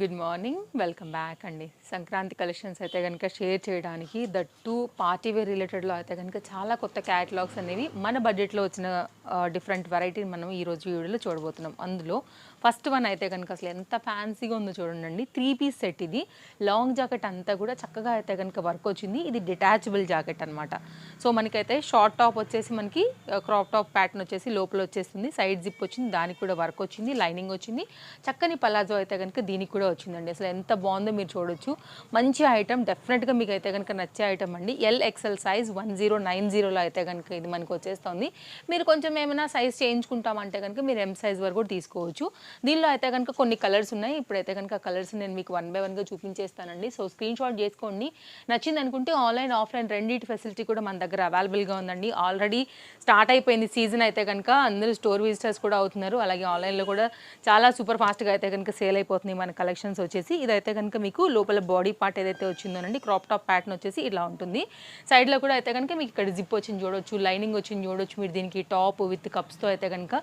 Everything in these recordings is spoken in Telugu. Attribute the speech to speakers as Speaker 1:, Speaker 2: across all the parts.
Speaker 1: గుడ్ మార్నింగ్ వెల్కమ్ బ్యాక్ అండి. సంక్రాంతి కలెక్షన్స్ అయితే కనుక షేర్ చేయడానికి ద టూ పార్టీ వేర్ రిలేటెడ్లో అయితే కనుక చాలా కొత్త క్యాటలాగ్స్ అనేవి మన బడ్జెట్లో వచ్చిన డిఫరెంట్ వెరైటీని మనం ఈరోజు వీడియోలో చూడబోతున్నాం. అందులో ఫస్ట్ వన్ అయితే కనుక అసలు ఎంత ఫ్యాన్సీగా ఉందో చూడండి త్రీ పీస్ సెట్ ఇది. లాంగ్ జాకెట్ అంతా కూడా చక్కగా అయితే కనుక వర్క్ వచ్చింది. ఇది డిటాచబుల్ జాకెట్ అనమాట సో మనకైతే షార్ట్ టాప్ వచ్చేసి మనకి క్రాప్ టాప్ ప్యాటర్న్ వచ్చేసి లోపల వచ్చేస్తుంది. సైడ్ జిప్ వచ్చింది. దానికి కూడా వర్క్ వచ్చింది. లైనింగ్ వచ్చింది. చక్కని పలాజో అయితే కనుక దీనికి కూడా వచ్చిందండి. అసలు ఎంత బాగుందో మీరు చూడొచ్చు. మంచి ఐటమ్ డెఫినెట్గా మీకు అయితే కనుక నచ్చే ఐటమ్ అండి. L XL size one zero nine జీరోలో అయితే కనుక ఇది మనకు వచ్చేస్తుంది. మీరు కొంచెం ఏమైనా సైజ్ చేయించుకుంటామంటే కనుక మీరు ఎం సైజ్ వరకు కూడా తీసుకోవచ్చు. దీనిలో అయితే కనుక కొన్ని కలర్స్ ఉన్నాయి. ఇప్పుడైతే కనుక కలర్స్ నేను మీకు వన్ బై వన్గా చూపించేస్తానండి. సో స్క్రీన్ షాట్ చేసుకోండి. నచ్చింది అనుకుంటే ఆన్లైన్ ఆఫ్లైన్ రెండింటి ఫెసిలిటీ కూడా మన దగ్గర అవైలబుల్గా ఉందండి. ఆల్రెడీ స్టార్ట్ అయిపోయింది సీజన్ అయితే కనుక అందరూ స్టోర్ విజిటర్స్ కూడా అవుతున్నారు. అలాగే ఆన్లైన్లో కూడా చాలా సూపర్ ఫాస్ట్గా అయితే కనుక సేల్ అయిపోతున్నాయి మన కలెక్షన్స్ వచ్చేసి. ఇదైతే కనుక మీకు లోపల బాడీ పార్ట్ ఏదైతే వచ్చిందోనండి క్రాప్ టాప్ ప్యాటర్న్ వచ్చేసి ఇలా ఉంటుంది. సైడ్లో కూడా అయితే కనుక మీకు ఇక్కడ జిప్ వచ్చింది చూడొచ్చు లైనింగ్ వచ్చింది చూడొచ్చు. మీరు దీనికి టాప్ విత్ కప్స్తో అయితే కనుక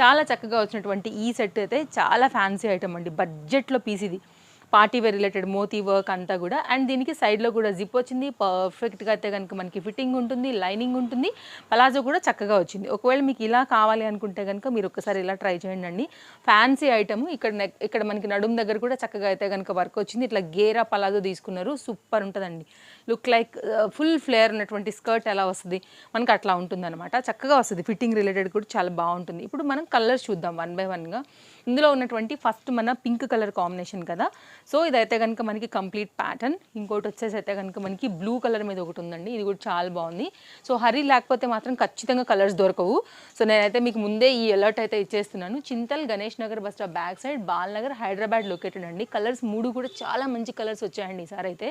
Speaker 1: చాలా చక్కగా వచ్చినటువంటి ఈ సెట్ అయితే చాలా ఫ్యాన్సీ ఐటమ్ అండి. బడ్జెట్లో పీస్ ఇది party wear related moti work అంతా కూడా. అండ్ దీనికి సైడ్లో కూడా జిప్ వచ్చింది. పర్ఫెక్ట్గా అయితే కనుక మనకి ఫిట్టింగ్ ఉంటుంది లైనింగ్ ఉంటుంది. పలాజో కూడా చక్కగా వచ్చింది. ఒకవేళ మీకు ఇలా కావాలి అనుకుంటే కనుక మీరు ఒకసారి ఇలా ట్రై చేయండి అండి. ఫ్యాన్సీ ఐటమ్ ఇక్కడ ఇక్కడ మనకి నడుము దగ్గర కూడా చక్కగా అయితే కనుక వర్క్ వచ్చింది. ఇట్లా గేరా పలాజో తీసుకున్నారు. సూపర్ ఉంటుందండి. లుక్ లైక్ ఫుల్ ఫ్లేయర్ ఉన్నటువంటి స్కర్ట్ ఎలా వస్తుంది? మనకి అట్లా ఉంటుందన్నమాట. చక్కగా వస్తుంది. ఫిట్టింగ్ రిలేటెడ్ కూడా చాలా బాగుంటుంది. ఇప్పుడు మనం కలర్స్ చూద్దాం వన్ బై వన్గా ఇందులో ఉన్నటువంటి ఫస్ట్ మన పింక్ కలర్ కాంబినేషన్ కదా. సో ఇదైతే కనుక మనకి కంప్లీట్ ప్యాటర్న్ ఇంకోటి వచ్చేసి అయితే కనుక మనకి బ్లూ కలర్ మీద ఒకటి ఉందండి. ఇది కూడా చాలా బాగుంది. సో హరీ లేకపోతే మాత్రం ఖచ్చితంగా కలర్స్ దొరకవు. సో నేనైతే మీకు ముందే ఈ అలర్ట్ అయితే ఇచ్చేస్తున్నాను. Chintal Ganesh Nagar bus stop back side Balnagar Hyderabad located అండి. కలర్స్ మూడు కూడా చాలా మంచి కలర్స్ వచ్చాయండి ఈసారి అయితే.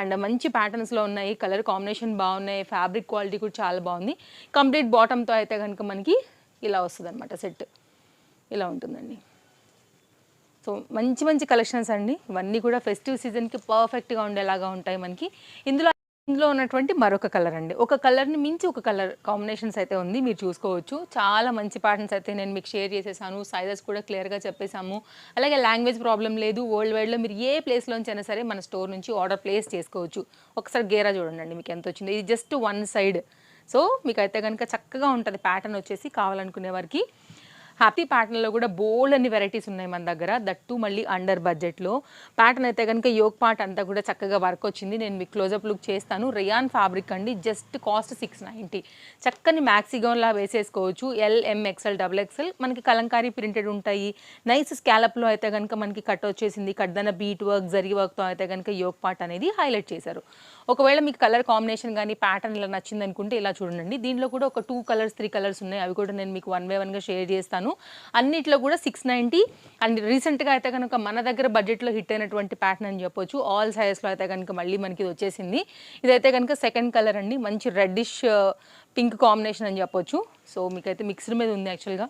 Speaker 1: అండ్ మంచి ప్యాటర్న్స్లో ఉన్నాయి. కలర్ కాంబినేషన్ బాగున్నాయి. ఫ్యాబ్రిక్ క్వాలిటీ కూడా చాలా బాగుంది. కంప్లీట్ బాటంతో అయితే కనుక మనకి ఇలా వస్తుంది అనమాట సెట్ ఇలా ఉంటుందండి. సో మంచి మంచి కలెక్షన్స్ అండి. ఇవన్నీ కూడా ఫెస్టివ్ సీజన్కి పర్ఫెక్ట్గా ఉండేలాగా ఉంటాయి మనకి. ఇందులో ఇందులో ఉన్నటువంటి మరొక కలర్ అండి. ఒక కలర్ని మించి ఒక కలర్ కాంబినేషన్స్ అయితే ఉంది. మీరు చూసుకోవచ్చు. చాలా మంచి ప్యాటర్న్స్ అయితే నేను మీకు షేర్ చేసేసాను. సైజెస్ కూడా క్లియర్గా చెప్పేసాము అలాగే లాంగ్వేజ్ ప్రాబ్లం లేదు. వరల్డ్ వైడ్లో మీరు ఏ ప్లేస్లోంచి అయినా సరే మన స్టోర్ నుంచి ఆర్డర్ ప్లేస్ చేసుకోవచ్చు. ఒకసారి గేరా చూడండి మీకు ఎంత వచ్చింది. ఇది జస్ట్ వన్ సైడ్ సో మీకు అయితే కనుక చక్కగా ఉంటుంది. ప్యాటర్న్ వచ్చేసి కావాలనుకునే వారికి హ్యాపీ ప్యాటర్న్లో కూడా బోల్డ్ అన్ని వెరైటీస్ ఉన్నాయి మన దగ్గర. దట్టు మళ్ళీ అండర్ బడ్జెట్లో. ప్యాటర్న్ అయితే కనుక యోగ్ పార్ట్ అంతా కూడా చక్కగా వర్క్ వచ్చింది. నేను మీకు క్లోజప్ లుక్ చేస్తాను. రియాన్ ఫ్యాబ్రిక్ అండి. Just cost six ninety. చక్కని మ్యాక్సిగోన్లా వేసేసుకోవచ్చు. L XL double XL. మనకి కలంకారీ ప్రింటెడ్ ఉంటాయి. నైస్ స్కాలప్లో అయితే కనుక మనకి కట్ వచ్చేసింది. కడ్దన బీట్ వర్క్ జరీ వర్క్తో అయితే కనుక యోగ్ పార్ట్ అనేది హైలైట్ చేశారు. ఒకవేళ మీకు కలర్ కాంబినేషన్ కానీ ప్యాటర్న్ ఇలా నచ్చింది అనుకుంటే ఇలా చూడండి. దీనిలో కూడా ఒక టూ కలర్స్ త్రీ కలర్స్ ఉన్నాయి. అవి కూడా నేను మీకు వన్ బై వన్గా షేర్ చేస్తాను. అన్నిట్లో కూడా సిక్స్ నైంటీ అండ్ రీసెంట్గా అయితే కనుక మన దగ్గర బడ్జెట్లో హిట్ అయినటువంటి ప్యాటర్న్ అని చెప్పొచ్చు. ఆల్ సైజెస్లో అయితే కనుక మళ్ళీ మనకి ఇది వచ్చేసింది. ఇదైతే కనుక సెకండ్ కలర్ అండి. మంచి రెడ్డిష్ పింక్ కాంబినేషన్ అని చెప్పొచ్చు. సో మీకైతే మిక్స్డ్ మీద ఉంది యాక్చువల్గా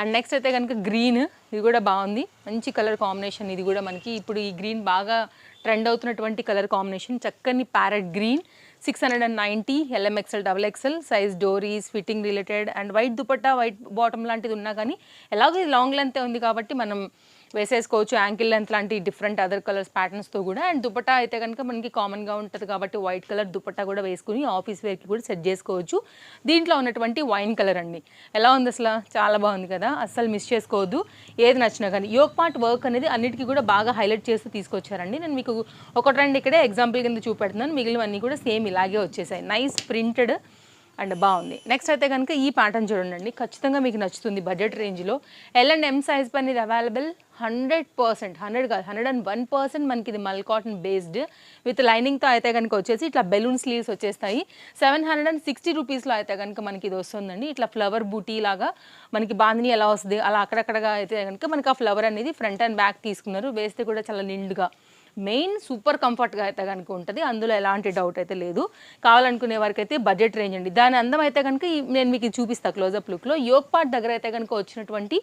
Speaker 1: అండ్ నెక్స్ట్ అయితే కనుక గ్రీన్ ఇది కూడా బాగుంది. మంచి కలర్ కాంబినేషన్ ఇది కూడా మనకి. ఇప్పుడు ఈ గ్రీన్ బాగా ట్రెండ్ అవుతున్నటువంటి కలర్ కాంబినేషన్ చక్కని parrot green six hundred and ninety L M XL double XL size డోరీస్ fitting related and white dupatta white bottom లాంటిది ఉన్నా కానీ ఎలాగో ఇది లాంగ్ లెంతే ఉంది కాబట్టి మనం వేసేసుకోవచ్చు యాంకిల్ లెంత్ లాంటి డిఫరెంట్ అదర్ కలర్స్ ప్యాటర్న్స్తో కూడా. అండ్ దుపట్టా అయితే కనుక మనకి కామన్గా ఉంటుంది కాబట్టి వైట్ కలర్ దుపట్టా కూడా వేసుకుని ఆఫీస్ వేర్కి కూడా సెట్ చేసుకోవచ్చు. దీంట్లో ఉన్నటువంటి వైన్ కలర్ అండి. ఎలా ఉంది అసలు? చాలా బాగుంది కదా. అస్సలు మిస్ చేసుకోవద్దు. ఏది నచ్చినా కానీ. యోగ్ పార్ట్ వర్క్ అనేది అన్నిటికీ కూడా బాగా హైలైట్ చేస్తూ తీసుకొచ్చారండి. నేను మీకు ఒకటి రెండు ఇక్కడే ఎగ్జాంపుల్ కింద చూపెడుతున్నాను. మిగిలినవన్నీ కూడా సేమ్ ఇలాగే వచ్చేసాయి. నైస్ ప్రింటెడ్ అండ్ బాగుంది. నెక్స్ట్ అయితే కనుక ఈ ప్యాటర్న్ చూడండి. ఖచ్చితంగా మీకు నచ్చుతుంది బడ్జెట్ రేంజ్లో ఎల్ అండ్ ఎం సైజ్ పని ఇది అవైలబుల్ హండ్రెడ్ పర్సెంట్ హండ్రెడ్ కాదు హండ్రెడ్ అండ్ వన్ పర్సెంట్ మనకి ఇది మల్ కాటన్ బేస్డ్ విత్ లైనింగ్తో అయితే కనుక వచ్చేసి ఇట్లా బెలూన్ స్లీవ్స్ వచ్చేస్తాయి. సెవెన్ హండ్రెడ్ అండ్ సిక్స్టీ రూపీస్లో అయితే కనుక మనకి ఇది వస్తుందండి. ఇట్లా ఫ్లవర్ బూటీ లాగా మనకి బాందిని ఎలా వస్తుంది? అలా అక్కడక్కడగా అయితే కనుక మనకి ఆ ఫ్లవర్ అనేది ఫ్రంట్ అండ్ బ్యాక్ తీసుకున్నారు. వేస్తే కూడా చాలా నిండుగా మెయిన్ సూపర్ కంఫర్ట్గా అయితే కనుక ఉంటుంది. అందులో ఎలాంటి డౌట్ అయితే లేదు. కావాలనుకునే వారికి అయితే బడ్జెట్ రేంజ్ అండి. దాని అందం అయితే కనుక నేను మీకు చూపిస్తాను క్లోజప్ లుక్లో. యోగ్ పార్ట్ దగ్గర అయితే కనుక వచ్చినటువంటి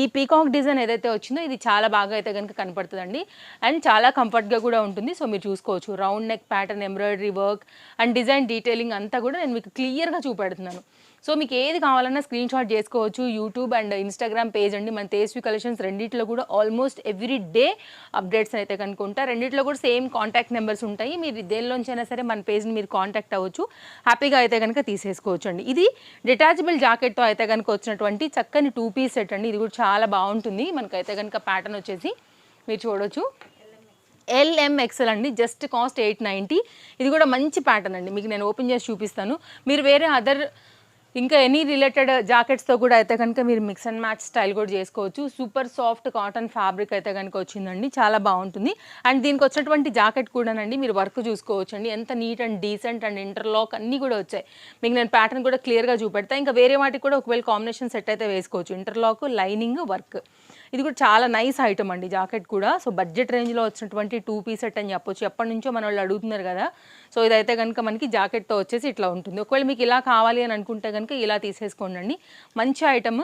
Speaker 1: ఈ పీకాక్ డిజైన్ ఏదైతే వచ్చిందో ఇది చాలా బాగా అయితే కనుక కనపడుతుందండి. అండ్ చాలా కంఫర్ట్గా కూడా ఉంటుంది. సో మీరు చూసుకోవచ్చు. Round neck pattern embroidery work and design detailing అంతా కూడా నేను మీకు క్లియర్గా చూపెడుతున్నాను. సో మీకు ఏది కావాలన్నా స్క్రీన్ షాట్ చేసుకోవచ్చు. యూట్యూబ్ అండ్ ఇన్స్టాగ్రామ్ పేజ్ అండి. మన తేజ్వి కలెక్షన్స్ రెండిట్లో కూడా ఆల్మోస్ట్ ఎవ్రీ డే అప్డేట్స్ అయితే కనుక్కుంటా రెండిట్లో కూడా సేమ్ కాంటాక్ట్ నెంబర్స్ ఉంటాయి. మీరు దేనిలోంచి అయినా సరే మన పేజ్ని మీరు కాంటాక్ట్ అవ్వచ్చు. హ్యాపీగా అయితే కనుక తీసేసుకోవచ్చు అండి ఇది డిటాచబుల్ జాకెట్తో అయితే కనుక వచ్చినటువంటి చక్కని టూ పీస్ సెట్ అండి. ఇది కూడా చాలా బాగుంటుంది. మనకైతే కనుక ప్యాటర్న్ వచ్చేసి మీరు చూడొచ్చు. ఎల్ఎంఎక్సెల్ అండి. జస్ట్ కాస్ట్ ఎయిట్ నైంటీ ఇది కూడా మంచి ప్యాటర్న్ అండి. మీకు నేను ఓపెన్ చేసి చూపిస్తాను. మీరు వేరే అదర్ ఇంకా ఎనీ రిలేటెడ్ జాకెట్స్తో కూడా అయితే కనుక మీరు మిక్స్ అండ్ మ్యాచ్ స్టైల్ కూడా చేసుకోవచ్చు. సూపర్ సాఫ్ట్ కాటన్ ఫ్యాబ్రిక్ అయితే కనుక వచ్చిందండి. చాలా బాగుంటుంది. అండ్ దీనికి వచ్చినటువంటి జాకెట్ కూడానండి మీరు వర్క్ చూసుకోవచ్చు అండి ఎంత neat and decent and interlock అన్నీ కూడా వచ్చాయి. మీకు నేను ప్యాటర్న్ కూడా క్లియర్గా చూపెడతా. ఇంకా వేరే వాటికి కూడా ఒకవేళ కాంబినేషన్ సెట్ అయితే వేసుకోవచ్చు. ఇంటర్లాక్ లైనింగ్ వర్క్ ఇది కూడా చాలా నైస్ ఐటమ్ అండి జాకెట్ కూడా. సో బడ్జెట్ రేంజ్లో వచ్చినటువంటి టూ పీస్ సెట్ అని చెప్పొచ్చు. ఎప్పటి నుంచో మన వాళ్ళు అడుగుతున్నారు కదా. సో ఇదైతే కనుక మనకి జాకెట్తో వచ్చేసి ఇట్లా ఉంటుంది. ఒకవేళ మీకు ఇలా కావాలి అని అనుకుంటే కనుక ఇలా తీసేసుకోండి మంచి item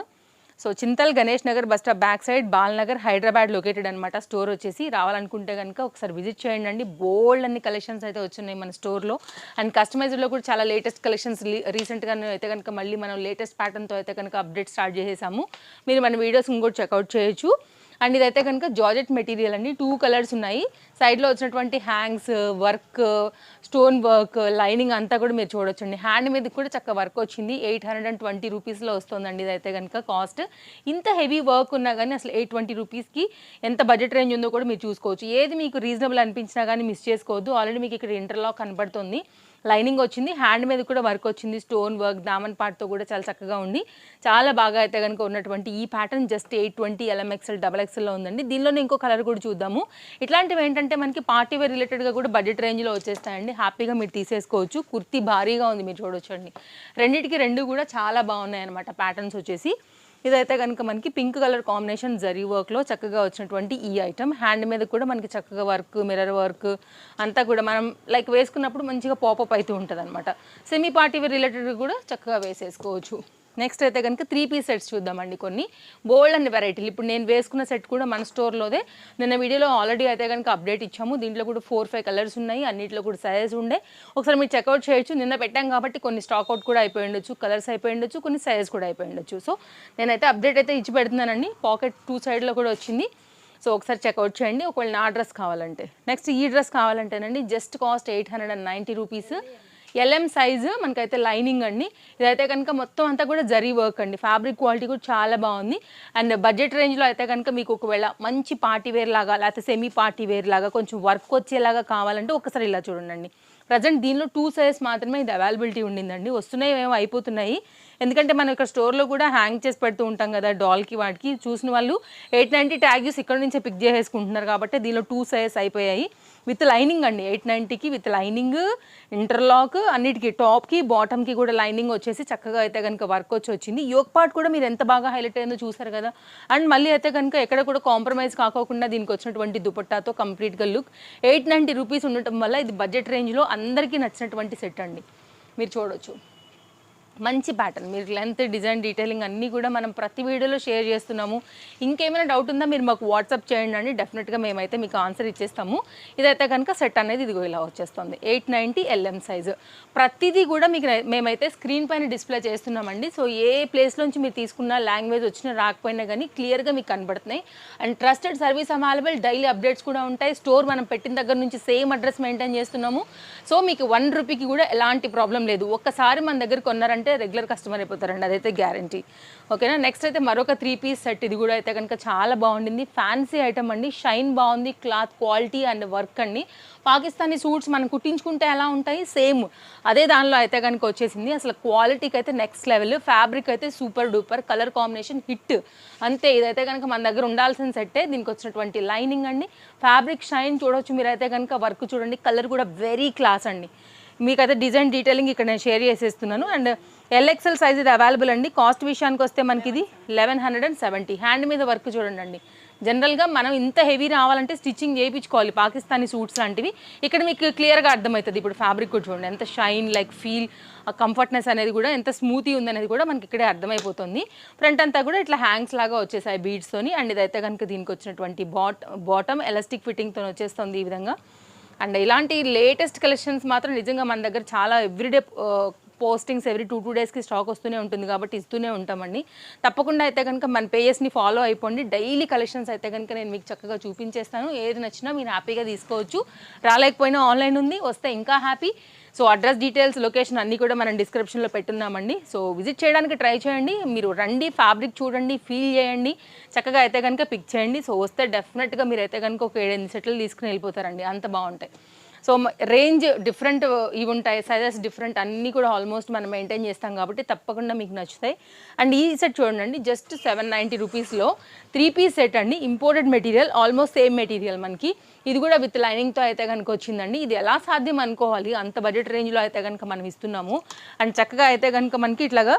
Speaker 1: so Chintal Ganesh Nagar bus stop back side Balnagar Hyderabad located అనమాట స్టోర్ వచ్చేసి రావాలనుకుంటే కనుక ఒకసారి విజిట్ చేయండి అండి బోల్డ్ అన్ని కలెక్షన్స్ అయితే వచ్చినాయి మన స్టోర్లో అండ్ కస్టమైజ్లో కూడా చాలా లేటెస్ట్ కలెక్షన్స్ రీసెంట్గా అయితే కనుక మళ్ళీ మనం లేటెస్ట్ ప్యాటర్న్తో అయితే కనుక అప్డేట్ స్టార్ట్ చేసేసాము. మీరు మన వీడియోస్ ఇంకోటి చెక్అవుట్ చేయొచ్చు. అండ్ ఇదైతే కనుక జార్జెట్ మెటీరియల్ అండి. టూ కలర్స్ ఉన్నాయి. సైడ్లో వచ్చినటువంటి hangs work stone work lining అంతా కూడా మీరు చూడొచ్చండి. హ్యాండ్ మీద కూడా చక్క వర్క్ వచ్చింది. ఎయిట్ హండ్రెడ్ అండ్ ట్వంటీ రూపీస్లో వస్తుందండి ఇదైతే కనుక కాస్ట్ ఇంత హెవీ వర్క్ ఉన్నా కానీ అసలు ఎయిట్ ట్వంటీ రూపీస్కి ఎంత బడ్జెట్ రేంజ్ ఉందో కూడా మీరు చూసుకోవచ్చు. ఏది మీకు రీజనబుల్ అనిపించినా కానీ మిస్ చేసుకోవద్దు. ఆల్రెడీ మీకు ఇక్కడ ఇంటర్లాక్ కనబడుతుంది లైనింగ్ వచ్చింది హ్యాండ్ మీద కూడా వర్క్ వచ్చింది స్టోన్ వర్క్ దామన్ పార్ట్తో కూడా చాలా చక్కగా ఉంది. చాలా బాగా అయితే కనుక ఉన్నటువంటి ఈ pattern just eight twenty L M XL double ఎక్స్ఎల్లో ఉందండి. దీనిలోనే ఇంకో కలర్ కూడా చూద్దాము. ఇట్లాంటివి ఏంటంటే మనకి పార్టీ వేర్ రిలేటెడ్గా కూడా బడ్జెట్ రేంజ్లో వచ్చేస్తాయండి. హ్యాపీగా మీరు తీసేసుకోవచ్చు. కుర్తీ భారీగా ఉంది మీరు చూడొచ్చండి. రెండింటికి రెండు కూడా చాలా బాగున్నాయి అనమాట ప్యాటర్న్స్ వచ్చేసి. ఇదైతే కనుక మనకి పింక్ కలర్ కాంబినేషన్ జరీ వర్క్లో చక్కగా వచ్చినటువంటి ఈ ఐటమ్ హ్యాండ్ మీద కూడా మనకి చక్కగా వర్క్ మిర్రర్ వర్క్ అంతా కూడా మనం లైక్ వేసుకున్నప్పుడు మంచిగా పాపప్ అవుతూ ఉంటుంది అనమాట సెమీ పార్టీ రిలేటెడ్ కూడా చక్కగా వేసేసుకోవచ్చు. నెక్స్ట్ అయితే కనుక త్రీ పీస్ సెట్స్ చూద్దామండి కొన్ని. బోల్డ్ అండ్ వెరైటీలు ఇప్పుడు నేను వేసుకున్న సెట్ కూడా మన స్టోర్లోదే నిన్న వీడియోలో ఆల్రెడీ అయితే కనుక అప్డేట్ ఇచ్చాము. దీంట్లో కూడా ఫోర్ ఫైవ్ కలర్స్ ఉన్నాయి. అన్నింటిలో కూడా సైజ్ ఉండే. ఒకసారి మీరు చెక్అవుట్ చేయొచ్చు. నిన్న పెట్టాం కాబట్టి కొన్ని స్టాక్ అవుట్ కూడా అయిపోయి ఉండొచ్చు. కలర్స్ అయిపోయి ఉండొచ్చు. కొన్ని సైజ్ కూడా అయిపోయి ఉండొచ్చు. సో నేనైతే అప్డేట్ అయితే ఇచ్చి పెడుతున్నానండి. పాకెట్ టూ సైడ్లో కూడా వచ్చింది. సో ఒకసారి చెక్అవుట్ చేయండి. ఒకవేళ నా డ్రెస్ కావాలంటే. నెక్స్ట్ ఈ dress కావాలంటేనండి just cost eight hundred and ninety rupees L M size మనకైతే లైనింగ్ అండి. ఇదైతే కనుక మొత్తం అంతా కూడా జరీ వర్క్ అండి. ఫ్యాబ్రిక్ క్వాలిటీ కూడా చాలా బాగుంది. అండ్ బడ్జెట్ రేంజ్లో అయితే కనుక మీకు ఒకవేళ మంచి పార్టీ వేర్ లాగా లేకపోతే సెమీ పార్టీ వేర్ లాగా కొంచెం వర్క్ వచ్చేలాగా కావాలంటే ఒకసారి ఇలా చూడండి ప్రజెంట్ దీనిలో టూ సైజెస్ మాత్రమే ఇది అవైలబిలిటీ ఉండిందండి. వస్తున్నాయి ఏమో అయిపోతున్నాయి. ఎందుకంటే మనం ఇక్కడ స్టోర్లో కూడా హ్యాంగ్ చేసి పెడుతూ ఉంటాం కదా డాల్కి వాటికి. చూసిన వాళ్ళు ఎయిట్ నైంటీ ట్యాగ్యూస్ ఇక్కడ నుంచే పిక్ చేసేసుకుంటున్నారు కాబట్టి దీనిలో టూ సైజెస్ అయిపోయాయి. విత్ లైనింగ్ అండి ఎయిట్ నైంటీకి విత్ లైనింగ్ ఇంటర్లాక్ అన్నిటికీ టాప్కి బాటమ్కి కూడా లైనింగ్ వచ్చేసి చక్కగా అయితే కనుక వర్క్ వచ్చి వచ్చింది. యోగ్ పార్ట్ కూడా మీరు ఎంత బాగా హైలైట్ అయిందో చూసారు కదా. అండ్ మళ్ళీ అయితే కనుక ఎక్కడ కూడా కాంప్రమైజ్ కాకోకుండా దీనికి వచ్చినటువంటి దుపట్టాతో కంప్లీట్గా లుక్. ఎయిట్ నైంటీ రూపీస్ ఉండటం వల్ల ఇది బడ్జెట్ రేంజ్లో అందరికీ నచ్చినటువంటి సెట్ అండి. మీరు చూడొచ్చు. మంచి ప్యాటర్న్ మీరు లెంత్ డిజైన్ డీటెయిలింగ్ అన్నీ కూడా మనం ప్రతి వీడియోలో షేర్ చేస్తున్నాము. ఇంకేమైనా డౌట్ ఉందా మీరు మాకు వాట్సాప్ చేయండి అండి. డెఫినెట్గా మేమైతే మీకు ఆన్సర్ ఇచ్చేస్తాము. ఇదైతే కనుక సెట్ అనేది ఇదిగో ఇలా వచ్చేస్తుంది. ఎయిట్ నైంటీ ఎల్ఎం సైజు ప్రతిదీ కూడా మీకు మేమైతే స్క్రీన్ పైన డిస్ప్లే చేస్తున్నామండి. సో ఏ ప్లేస్లోంచి మీరు తీసుకున్న లాంగ్వేజ్ వచ్చినా రాకపోయినా కానీ క్లియర్గా మీకు కనబడుతున్నాయి. And trusted service available daily updates కూడా ఉంటాయి. స్టోర్ మనం పెట్టిన దగ్గర నుంచి సేమ్ అడ్రస్ మెయింటైన్ చేస్తున్నాము. సో మీకు వన్ రూపీకి కూడా ఎలాంటి ప్రాబ్లం లేదు. ఒక్కసారి మన దగ్గర కొన్నారంటే రెగ్యులర్ కస్టమర్ అయిపోతారండి అదైతే గ్యారంటీ. ఓకేనా? నెక్స్ట్ అయితే మరొక త్రీ పీస్ సెట్ ఇది కూడా అయితే కనుక చాలా బాగుండింది. ఫ్యాన్సీ ఐటమ్ అండి. షైన్ బాగుంది క్లాత్ క్వాలిటీ అండ్ వర్క్ అండి. పాకిస్తానీ సూట్స్ మనం కుట్టించుకుంటే ఎలా ఉంటాయి? సేమ్ అదే దానిలో అయితే కనుక వచ్చేసింది. అసలు క్వాలిటీకి అయితే నెక్స్ట్ లెవెల్ ఫ్యాబ్రిక్ అయితే super duper colour combination hit అంతే ఇదైతే కనుక మన దగ్గర ఉండాల్సిన సెట్టే దీనికి వచ్చినటువంటి లైనింగ్ అండి. ఫ్యాబ్రిక్ షైన్ చూడవచ్చు మీరైతే కనుక. వర్క్ చూడండి. కలర్ కూడా వెరీ క్లాస్ అండి. మీకైతే డిజైన్ డీటెయిలింగ్ ఇక్కడ నేను షేర్ చేసేస్తున్నాను. అండ్ ఎల్ఎక్సెల్ సైజ్ ఇది అవైలబుల్ అండి. కాస్ట్ విషయానికి వస్తే మనకి ఇది eleven hundred and seventy. Hand మీద వర్క్ చూడండి అండి జనరల్గా మనం ఇంత హెవీ రావాలంటే స్టిచ్చింగ్ చేయించుకోవాలి. పాకిస్తానీ సూట్స్ లాంటివి. ఇక్కడ మీకు క్లియర్గా అర్థమవుతుంది. ఇప్పుడు ఫ్యాబ్రిక్ కూడా చూడండి. ఎంత షైన్ లైక్ ఫీల్ కంఫర్ట్నెస్ అనేది కూడా ఎంత స్మూతీ ఉందనేది కూడా మనకి ఇక్కడే అర్థమైపోతుంది. ఫ్రంట్ అంతా కూడా ఇట్లా హ్యాంగ్స్ లాగా వచ్చేసాయి బీడ్స్తోని అండ్ ఇదైతే కనుక దీనికి వచ్చినటువంటి బాట్ బాటమ్ ఎలాస్టిక్ ఫిట్టింగ్తో వచ్చేస్తుంది ఈ విధంగా. అండ్ ఇలాంటి లేటెస్ట్ కలెక్షన్స్ మాత్రం నిజంగా మన దగ్గర చాలా everyday postings every two two డేస్కి స్టాక్ వస్తూనే ఉంటుంది కాబట్టి ఇస్తూనే ఉంటామండి. తప్పకుండా అయితే కనుక మన పేజెస్ని ఫాలో అయిపోండి. డైలీ కలెక్షన్స్ అయితే కనుక నేను మీకు చక్కగా చూపించేస్తాను. ఏది నచ్చినా మీరు హ్యాపీగా తీసుకోవచ్చు. రాలేకపోయినా ఆన్లైన్ ఉంది వస్తే ఇంకా happy so address details location అన్నీ కూడా మనం డిస్క్రిప్షన్లో పెట్టున్నామండి. సో విజిట్ చేయడానికి ట్రై చేయండి. మీరు రండి ఫ్యాబ్రిక్ చూడండి ఫీల్ చేయండి. చక్కగా అయితే కనుక పిక్ చేయండి. సో వస్తే డెఫినెట్గా మీరు అయితే కనుక ఒక ఏడెనిమిది సెట్లు తీసుకుని వెళ్ళిపోతారండి. అంత బాగుంటాయి. సో రేంజ్ డిఫరెంట్ ఇవి ఉంటాయి సైజెస్ డిఫరెంట్ అన్నీ కూడా ఆల్మోస్ట్ మనం మెయింటైన్ చేస్తాం కాబట్టి తప్పకుండా మీకు నచ్చుతాయి. అండ్ ఈ సెట్ చూడండి జస్ట్ సెవెన్ నైంటీ రూపీస్లో త్రీ పీస్ సెట్ అండి imported material almost same material మనకి. ఇది కూడా విత్ లైనింగ్తో అయితే కనుక వచ్చిందండి. ఇది ఎలా సాధ్యం అనుకోవాలి అంత బడ్జెట్ రేంజ్లో అయితే కనుక మనం ఇస్తున్నాము. అండ్ చక్కగా అయితే కనుక మనకి ఇట్లాగా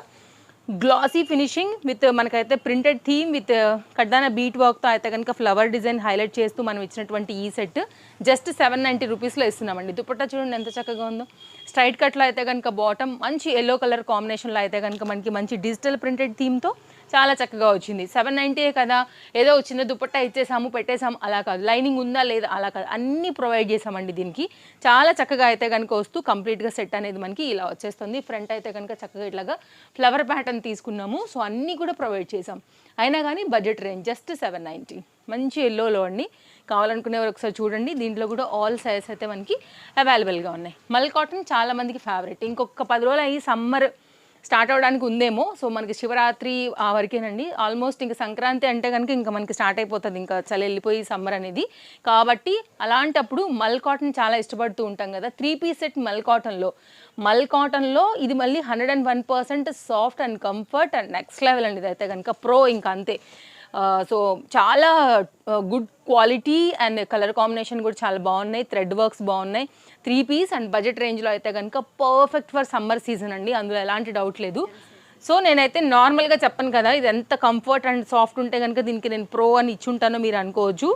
Speaker 1: గ్లాసీ ఫినిషింగ్ విత్ మనకైతే ప్రింటెడ్ థీమ్ విత్ కడ్డాన బీట్ వర్క్తో అయితే కనుక ఫ్లవర్ డిజైన్ హైలైట్ చేస్తూ మనం ఇచ్చినటువంటి ఈ సెట్ జస్ట్ సెవెన్ నైంటీ రూపీస్లో ఇస్తున్నామండి. దుపట్టా చూడండి ఎంత చక్కగా ఉందో. స్ట్రైట్ కట్లో అయితే కనుక బాటమ్ మంచి ఎల్లో కలర్ కాంబినేషన్లో అయితే కనుక మనకి మంచి డిజిటల్ ప్రింటెడ్ థీమ్తో చాలా చక్కగా వచ్చింది. సెవెన్ నైంటీయే కదా ఏదో చిన్న దుపట్టా ఇచ్చేసాము పెట్టేసాము అలా కాదు. లైనింగ్ ఉందా లేదా అలా కాదు. అన్నీ ప్రొవైడ్ చేసామండి దీనికి. చాలా చక్కగా అయితే కనుక వస్తూ కంప్లీట్గా సెట్ అనేది మనకి ఇలా వచ్చేస్తుంది. ఫ్రంట్ అయితే కనుక చక్కగా ఇట్లాగా ఫ్లవర్ ప్యాటర్న్ తీసుకున్నాము. సో అన్నీ కూడా ప్రొవైడ్ చేసాం. అయినా కానీ budget range just seven ninety మంచి ఎల్లోలో అండి. కావాలనుకునేవారు ఒకసారి చూడండి. దీంట్లో కూడా ఆల్ సైజెస్ అయితే మనకి అవైలబుల్గా ఉన్నాయి. మల్ కాటన్ చాలా మందికి ఫేవరెట్ ఇంకొక పది రోజులు అయ్యి సమ్మర్ స్టార్ట్ అవడానికి ఉందేమో. సో మనకి శివరాత్రి ఆ వరకేనండి. ఆల్మోస్ట్ ఇంకా సంక్రాంతి అంటే కనుక ఇంకా మనకి స్టార్ట్ అయిపోతుంది. ఇంకా చలి వెళ్ళిపోయి సమ్మర్ అనేది. కాబట్టి అలాంటప్పుడు మల్ కాటన్ చాలా ఇష్టపడుతూ ఉంటాం కదా. త్రీ పీస్ సెట్ మల్ కాటన్లో. మల్ కాటన్లో ఇది మళ్ళీ hundred and one percent soft and comfort and next level అండి. అయితే కనుక ప్రో ఇంకా అంతే. సో చాలా good quality and colour combination కూడా చాలా బాగున్నాయి. థ్రెడ్ వర్క్స్ బాగున్నాయి. త్రీ పీస్ అండ్ బడ్జెట్ రేంజ్లో అయితే కనుక పర్ఫెక్ట్ ఫర్ సమ్మర్ సీజన్ అండి. అందులో ఎలాంటి డౌట్ లేదు. సో నేనైతే నార్మల్గా చెప్పను కదా ఇది ఎంత కంఫర్ట్ అండ్ సాఫ్ట్ ఉంటే కనుక దీనికి నేను ప్రో అని ఇచ్చుంటానో మీరు అనుకోవచ్చు.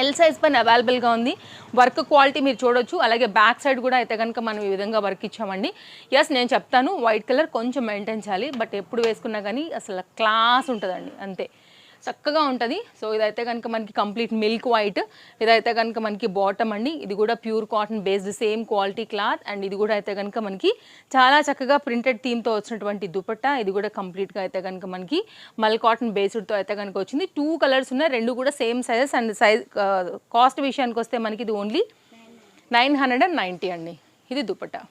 Speaker 1: ఎల్ సైజ్ పైన అవైలబుల్గా ఉంది. వర్క్ క్వాలిటీ మీరు చూడొచ్చు. అలాగే బ్యాక్ సైడ్ కూడా అయితే కనుక మనం ఈ విధంగా వర్క్ ఇచ్చామండి. ఎస్ నేను చెప్తాను వైట్ కలర్ కొంచెం మెయింటైన్ చేయాలి. బట్ ఎప్పుడు వేసుకున్నా కానీ అసలు క్లాస్ ఉంటుందండి. అంతే. చక్కగా ఉంటుంది. సో ఇదైతే కనుక మనకి కంప్లీట్ మిల్క్ వైట్ ఇదైతే కనుక మనకి బాటమ్ అండి. ఇది కూడా pure cotton based same quality cloth and ఇది కూడా అయితే కనుక మనకి చాలా చక్కగా ప్రింటెడ్ థీమ్తో వచ్చినటువంటి దుపట్టా. ఇది కూడా కంప్లీట్గా అయితే కనుక మనకి మల్ కాటన్ బేస్డ్తో అయితే కనుక వచ్చింది. టూ కలర్స్ ఉన్నాయి. రెండు కూడా same sizes and size cost విషయానికి వస్తే మనకి ఇది only nine hundred and ninety అండి. ఇది దుపట్టా.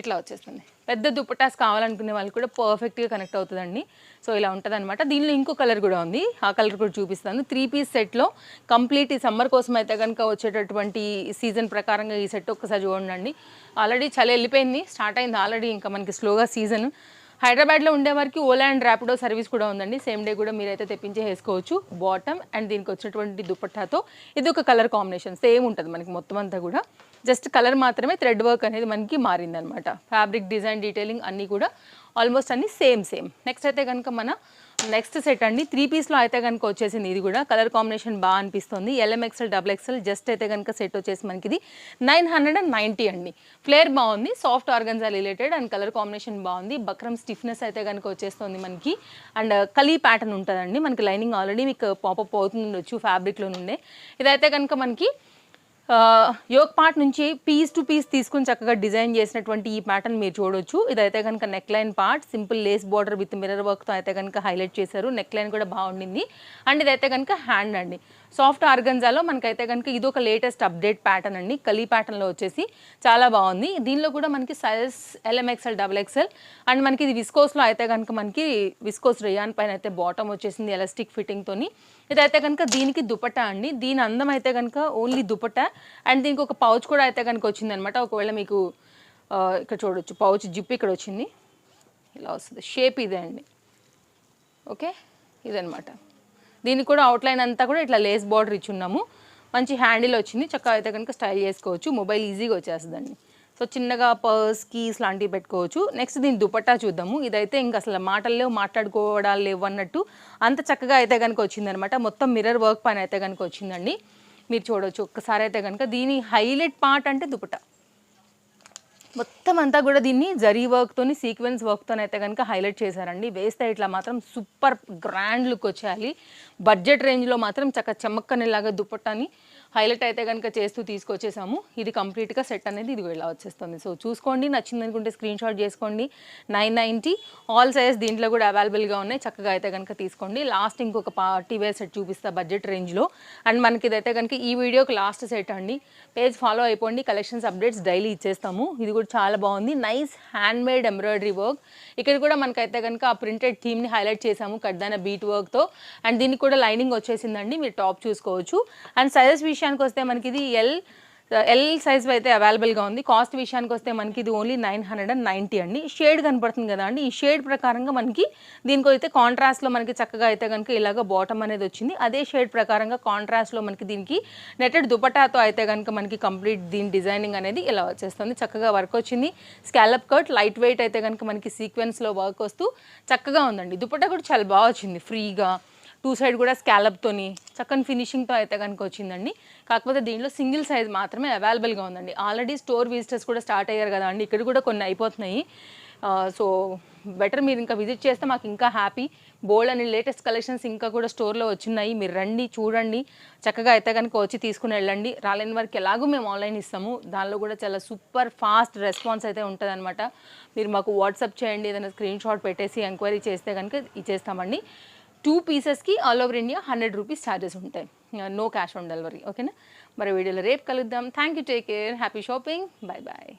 Speaker 1: ఇట్లా వచ్చేస్తుంది. పెద్ద దుపటాస్ కావాలనుకునే వాళ్ళు కూడా పర్ఫెక్ట్గా కనెక్ట్ అవుతుందండి. సో ఇలా ఉంటుంది అనమాట దీనిలో ఇంకో కలర్ కూడా ఉంది. ఆ కలర్ కూడా చూపిస్తాను. త్రీ పీస్ సెట్లో కంప్లీట్ ఈ సమ్మర్ కోసం అయితే కనుక వచ్చేటటువంటి సీజన్ ప్రకారంగా ఈ సెట్ ఒక్కసారి చూడండి ఆల్రెడీ చలి వెళ్ళిపోయింది. స్టార్ట్ అయింది ఆల్రెడీ ఇంకా మనకి స్లోగా సీజన్ హైదరాబాద్లో ఉండే వారికి ఓలా అండ్ ర్యాపిడో సర్వీస్ కూడా ఉందండి. సేమ్ డే కూడా మీరైతే తెప్పించి వేసుకోవచ్చు. బాటమ్ అండ్ దీనికి వచ్చినటువంటి దుపట్టాతో ఇది ఒక కలర్ కాంబినేషన్ సేమ్ ఉంటుంది మనకి మొత్తం అంతా కూడా. జస్ట్ కలర్ మాత్రమే థ్రెడ్ వర్క్ అనేది మనకి మారిందనమాట. ఫ్యాబ్రిక్ డిజైన్ డీటెయిలింగ్ అన్నీ కూడా ఆల్మోస్ట్ అన్ని సేమ్ సేమ్. నెక్స్ట్ అయితే కనుక మన నెక్స్ట్ సెట్ అండి. త్రీ పీస్లో అయితే కనుక వచ్చేసింది ఇది కూడా. కలర్ కాంబినేషన్ బాగా అనిపిస్తుంది. ఎల్ఎంఎక్సెల్ డబుల్ ఎక్సెల్ జస్ట్ అయితే కనుక సెట్ వచ్చేసి మనకి ఇది నైన్ హండ్రెడ్ అండ్. నైంటీ అండి ఫ్లేర్ బాగుంది soft organza related and colour combination బాగుంది. బక్రమ్ స్టిఫ్నెస్ అయితే కనుక వచ్చేస్తుంది మనకి. అండ్ కలీ ప్యాటర్న్ ఉంటుందండి. మనకి లైనింగ్ ఆల్రెడీ మీకు పాపప్ అవుతుండొచ్చు ఫ్యాబ్రిక్లో నుండే ఇదైతే కనుక మనకి యోగ్ పార్ట్ నుంచి పీస్ టు పీస్ తీసుకుని చక్కగా డిజైన్ చేసినటువంటి ఈ ప్యాటర్న్ మీరు చూడొచ్చు. ఇదైతే కనుక neckline part simple lace border with mirror వర్క్తో అయితే కనుక హైలైట్ చేశారు. నెక్ లైన్ కూడా బాగుండింది. అండ్ ఇదైతే కనుక హ్యాండ్ అండి. సాఫ్ట్ ఆర్గన్జాలో మనకైతే కనుక ఇది ఒక లేటెస్ట్ అప్డేట్ ప్యాటర్న్ అండి. కలీ ప్యాటర్న్లో వచ్చేసి చాలా బాగుంది. దీనిలో కూడా మనకి size L M XL double XL and మనకి ఇది విస్కోస్లో అయితే కనుక మనకి విస్కోస్ రియాన్ పైన అయితే బాటమ్ వచ్చేసింది ఎలాస్టిక్ ఫిట్టింగ్తో ఇదైతే కనుక దీనికి దుపట అండి. దీని అందం అయితే కనుక ఓన్లీ దుపట అండ్ దీనికి ఒక పౌచ్ కూడా అయితే కనుక వచ్చింది అనమాట ఒకవేళ మీకు ఇక్కడ చూడొచ్చు. పౌచ్ జిప్ ఇక్కడ వచ్చింది. ఇలా వస్తుంది. షేప్ ఇదే అండి. ఓకే ఇదనమాట దీనికి కూడా అవుట్లైన్ అంతా కూడా ఇట్లా లేస్ బార్డర్ ఇచ్చున్నాము మంచి హ్యాండిల్ వచ్చింది. చక్కగా అయితే కనుక స్టైల్ చేసుకోవచ్చు. మొబైల్ ఈజీగా వచ్చేస్తుందండి. సో చిన్నగా పర్స్ కీస్ లాంటివి పెట్టుకోవచ్చు. నెక్స్ట్ దీని దుపట్టా చూద్దాము. ఇదైతే ఇంకా అసలు మాటలు లేవు మాట్లాడుకోవడాలు లేవు అన్నట్టు. అంత చక్కగా అయితే కనుక వచ్చిందనమాట మొత్తం మిర్రర్ వర్క్ పైన అయితే కనుక వచ్చిందండి. మీరు చూడవచ్చు ఒక్కసారి అయితే కనుక దీని హైలైట్ పార్ట్ అంటే దుపట్టా. మొత్తం అంతా కూడా దీన్ని జరీ వర్క్తోని సీక్వెన్స్ వర్క్తో అయితే కనుక హైలైట్ చేశారండి. వేస్తే ఇట్లా మాత్రం సూపర్ గ్రాండ్ లుక్ వచ్చేయాలి. బడ్జెట్ రేంజ్లో మాత్రం చక్క చెమ్మక్కనేలాగా దుప్పట్టాని హైలైట్ అయితే కనుక చేస్తూ తీసుకొచ్చేసాము. ఇది కంప్లీట్గా సెట్ అనేది ఇది ఇలా వచ్చేస్తుంది. సో చూసుకోండి నచ్చింది అనుకుంటే స్క్రీన్ షాట్ చేసుకోండి. నైన్ నైంటీ ఆల్ సైజ్ దీంట్లో కూడా అవైలబుల్గా ఉన్నాయి. చక్కగా అయితే కనుక తీసుకోండి. లాస్ట్ ఇంకొక పార్టీ వేర్ సెట్ చూపిస్తా బడ్జెట్ రేంజ్లో అండ్ మనకి ఇదైతే కనుక ఈ వీడియోకి లాస్ట్ సెట్ అండి. పేజ్ ఫాలో అయిపోండి. కలెక్షన్స్ అప్డేట్స్ డైలీ ఇచ్చేస్తాము. ఇది కూడా చాలా బాగుంది. Nice handmade embroidery work ఇక్కడ కూడా మనకైతే కనుక ఆ ప్రింటెడ్ థీమ్ని హైలైట్ చేసాము. కడ్దాన బీట్ వర్క్తో అండ్ దీనికి కూడా లైనింగ్ వచ్చేసిందండి. మీరు టాప్ చూసుకోవచ్చు. అండ్ సైజెస్ విషయానికి వస్తే మనకి ఇది ఎల్ ఎల్ సైజ్ అయితే అవైలబుల్గా ఉంది. కాస్ట్ విషయానికి వస్తే మనకి ఇది only nine hundred and ninety అండి. షేడ్ కనపడుతుంది కదా అండి. ఈ షేడ్ ప్రకారంగా మనకి దీనికి అయితే కాంట్రాస్ట్లో మనకి చక్కగా అయితే కనుక ఇలాగ బాటమ్ అనేది వచ్చింది. అదే షేడ్ ప్రకారంగా కాంట్రాస్ట్లో మనకి దీనికి నెటెడ్ దుపటాతో అయితే కనుక మనకి కంప్లీట్ దీని డిజైనింగ్ అనేది ఇలా వచ్చేస్తుంది. చక్కగా వర్క్ వచ్చింది. స్కాలప్ కట్ లైట్ వెయిట్ అయితే కనుక మనకి సీక్వెన్స్లో వర్క్ వస్తూ చక్కగా ఉందండి. దుపట్టా కూడా చాలా బాగా వచ్చింది. ఫ్రీగా టూ సైడ్ కూడా స్కాలప్తోని చక్కని ఫినిషింగ్తో అయితే కనుక వచ్చిందండి. కాకపోతే దీంట్లో సింగిల్ సైజ్ మాత్రమే అవైలబుల్గా ఉందండి. ఆల్రెడీ స్టోర్ విజిటర్స్ కూడా స్టార్ట్ అయ్యారు కదా అండి. ఇక్కడ కూడా కొన్ని అయిపోతున్నాయి. సో బెటర్ మీరు ఇంకా విజిట్ చేస్తే మాకు ఇంకా హ్యాపీ బోల్డ్ అని లేటెస్ట్ కలెక్షన్స్ ఇంకా కూడా స్టోర్లో వచ్చినాయి మీరు రండి చూడండి. చక్కగా అయితే కనుక వచ్చి తీసుకుని వెళ్ళండి. రాలేని వారికి ఎలాగో మేము ఆన్లైన్ ఇస్తాము. దానిలో కూడా చాలా సూపర్ ఫాస్ట్ రెస్పాన్స్ అయితే ఉంటుందన్నమాట. మీరు మాకు వాట్సాప్ చేయండి. ఏదైనా స్క్రీన్ షాట్ పెట్టేసి ఎంక్వైరీ చేస్తే కనుక ఇచ్చేస్తామండి. Two పీసెస్కి all over India hundred rupees charges ఉంటాయి. నో క్యాష్ ఆన్ డెలివరీ ఓకేనా మరి వీడియోలో రేపు కలుద్దాం. Thank you take care happy shopping bye bye